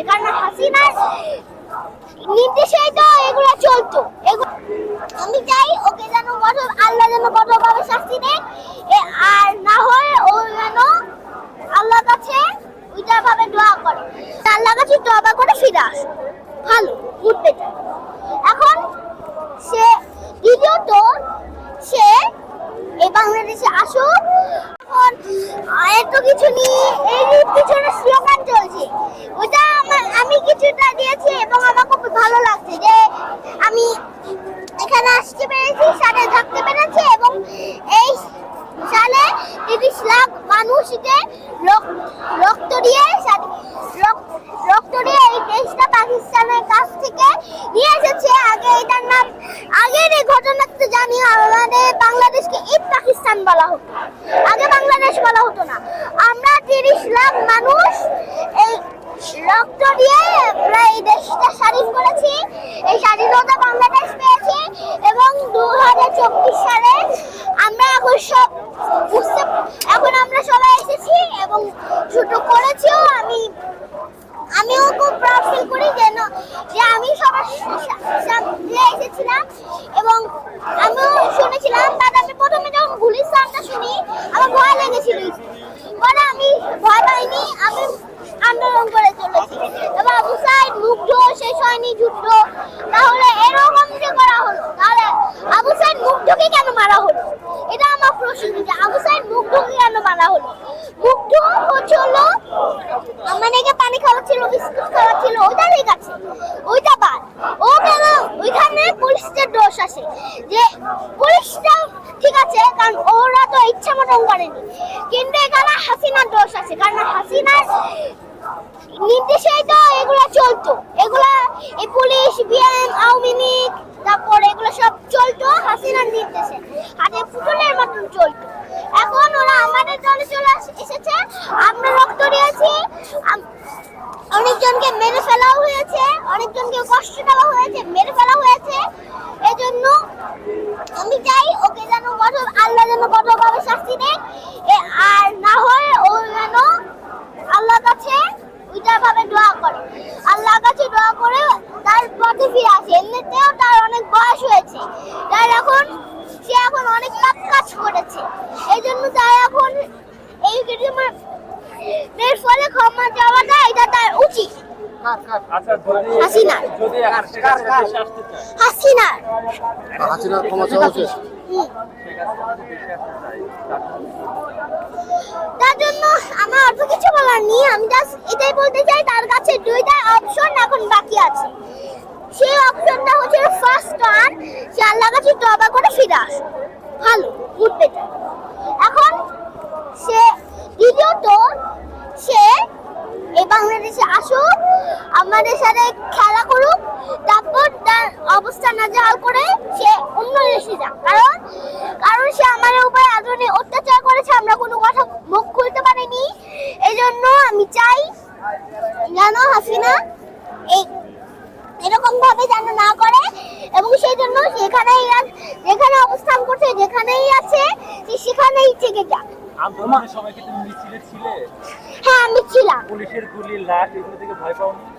আছে, কারণ হাসিনার নির্দেশেই তো এগুলো চলতো। আমি চাই ওকে যেন কঠোর, আল্লাহ যেন কঠোরভাবে শাস্তি দেয় আর না হয় ও যেন আল্লাহর কাছে ওইটা ভাবে দোয়া করে। আল্লাহ কাছে দোয়া করে ফিরে আসে ভালো গুড বেটার এখন সে দ্বিতীয়ত সে এই বাংলাদেশে আসুক। এখন এত কিছু নিয়ে এই যে পিছনে স্লোগান চলছে ওটা আমার আমি কিছুটা দিয়েছি এবং আমার খুব ভালো লাগছে যে আমি এখানে আসতে পেরেছি সাথে থাকতে পেরেছি এবং এই সালে তিরিশ লাখ মানুষকে রক- রক্ত দিয়ে রক্ত দিয়ে এই দেশটা পাকিস্তানের কাছ থেকে নিয়ে এসেছে। আগে এটার নাম, আগের এই ঘটনা তো জানি, আমাদের বাংলাদেশকে ঈদ পাকিস্তান বলা হতো। আগে বাংলাদেশ বলা হতো না। আমরা তিরিশ লাখ মানুষ এই রক্ত দিয়ে আমরা এই দেশটা স্বাধীন করেছি এই স্বাধীনতা বাংলাদেশ পেয়েছি এবং দু হাজার চব্বিশ সালে আমরা এখন সব বুঝতে এখন আমরা সবাই এসেছি এবং ছোট করেছিও, আমি, আমিও খুব প্রাউড ফিল করি যেন, যে আমি সবার সামনে এসেছিলাম এবং আমিও শুনেছিলাম। বাট আমি প্রথমে যখন গুলির গুলিস্তানটা শুনি, আমার ভয় লেগেছিল। পরে আমি ভয় পাইনি, আমি আন্দোলন করে চলেছি। এবং আবু সাইদ মুগ্ধ, শেষ হয়নি যুদ্ধ। তাহলে এরকম যে করা হলো, তাহলে আবু সাইদ মুগ্ধকে কেন মারা হলো? এটা আমার প্রশ্ন, যে আবু সাইদ মুগ্ধকে কেন মারা হলো? মুগ্ধ হচ্ছে হলো আমাদেরকে পানি খাওয়াচ্ছিল বিস্কুট খাওয়াচ্ছিল ওইটা ঠিক আছে ওইটা বাদ ও কেন ওইখানে পুলিশের দোষ আছে যে পুলিশটা ঠিক আছে কারণ ইচ্ছা করেনি কিন্তু এখানে হাসিনার দোষ আছে, কারণ হাসিনার নির্দেশেই এগুলো চলতো। এগুলা এই পুলিশ বিএম আওয়ামী লীগ, তারপর এগুলো সব চলতো, হাসিনার নির্দেশে। হাতে পুতুলের মতন চলতো। এখন ওরা আমাদের দলে চলে এসেছে, আমরা রক্ত দিয়েছি অনেকজনকে মেরে ফেলাও হয়েছে, অনেকজনকে কষ্ট দেওয়া হয়েছে, মেরে ফেলা হয়েছে। এজন্য আমি চাই ওকে যেন কঠোর, আল্লাহ যেন কঠোরভাবে শাস্তি আর না হয় ও যেন আল্লাহর কাছে ওইটা ভাবে দোয়া করে। আল্লাহর কাছে দোয়া করে তার পথে ফিরে আসে। এমনিতেও তার অনেক বয়স হয়েছে। তার এখন সে এখন অনেক পাপ কাজ করেছে। এই জন্য তার এখন এই এর ফলে ক্ষমা চাওয়াটা এটা তার উচিত। আচ্ছা হাসিনা। হাসিনা দেশে আসতে চায়। হাসিনা। ক্ষমা চাওয়া উচিত। তার জন্য আমার অল্প কিছু বলার নেই। আমি জাস্ট এটাই বলতে চাই, তার কাছে দুইটা অপশন এখন বাকি আছে। সেই অপশনটা হচ্ছে ফার্স্ট ওয়ান সে আল্লাহর কাছে তবা করে ফিরে আসে। ভালো গুড এখন সে, দ্বিতীয়ত সে এই বাংলাদেশে আসুক, আমাদের সাথে খেলা করুক তারপর তার অবস্থা নাজেহাল করে সে অন্য দেশে যাক কারণ কারণ সে আমাদের উপরে এতদিন অত্যাচার করেছে আমরা কোনো কথা মুখ খুলতে পারিনি। এই জন্য আমি চাই যেন হাসিনা এই এরকম ভাবে যেন না করে এবং সেই জন্য সেখানেই যেখানে অবস্থান করছে যেখানেই আছে সেখানেই থেকে যাক। আন্দোলনের সময় কি তুমি মিছিলে? ছিলে হ্যাঁ আমি ছিলাম। পুলিশের গুলি লাশ এগুলো থেকে ভয় পাওনি?